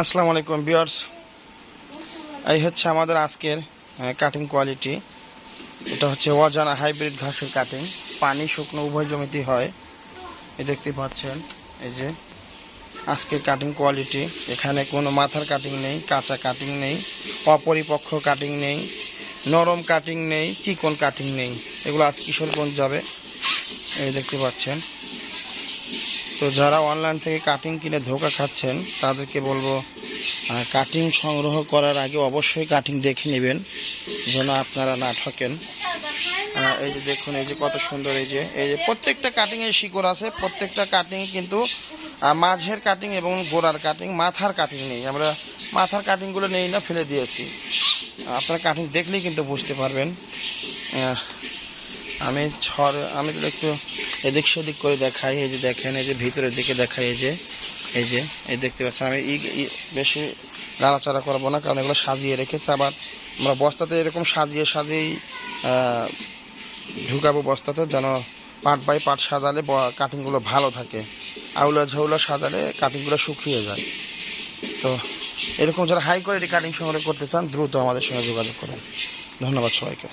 আসসালামু আলাইকুম বিয়ার্স এই হচ্ছে আমাদের আজকের কাটিং কোয়ালিটি এটা হচ্ছে অজানা হাইব্রিড ঘাসের কাটিং পানি শুকনো, উভয় জমিতেই হয়। এই দেখতে পাচ্ছেন, এই যে আজকের কাটিং কোয়ালিটি এখানে কোনো মাথার কাটিং নেই, কাঁচা কাটিং নেই অপরিপক্ষ কাটিং নেই, নরম কাটিং নেই, চিকন কাটিং নেই। এগুলো আজ কিশোরগঞ্জ যাবে। এই দেখতে পাচ্ছেন তো যারা অনলাইন থেকে কাটিং কিনে ধোকা খাচ্ছেন, তাদেরকে বলব কাটিং সংগ্রহ করার আগে অবশ্যই কাটিং দেখে নেবেন, যেন আপনারা না ঠকেন। এই যে দেখুন, এই যে কত সুন্দর এই যে এই যে প্রত্যেকটা কাটিং এর শিকড় আছে, প্রত্যেকটা কাটিং কিন্তু মাঝের কাটিং এবং গোড়ার কাটিং মাথার কাটিং নেই। আমরা মাথার কাটিংগুলো নেই না, ফেলে দিয়েছি। আপনারা কাটিং দেখলেই কিন্তু বুঝতে পারবেন। আমি ছড় আমি একটু এদিক সেদিক করে দেখাই, এই যে দেখেন, এই যে ভিতরের দিকে দেখাই, এই যে এই যে, এই দেখতে পাচ্ছেন। আমি বেশি নাড়াচাড়া করব না, কারণ এগুলো সাজিয়ে রেখেছে আবার। আমরা বস্তাতে এরকম সাজিয়ে সাজিয়েই ঢুকাবো বস্তাতে, যেন পাট বাই পাট সাজালে কাটিংগুলো ভালো থাকে। আউলা ঝাউলা সাজালে কাটিংগুলো শুকিয়ে যায়। তো এরকম যারা হাই কোয়ালিটি কাটিং সংগ্রহ করতে চান, দ্রুত আমাদের সঙ্গে যোগাযোগ করুন। ধন্যবাদ সবাইকে।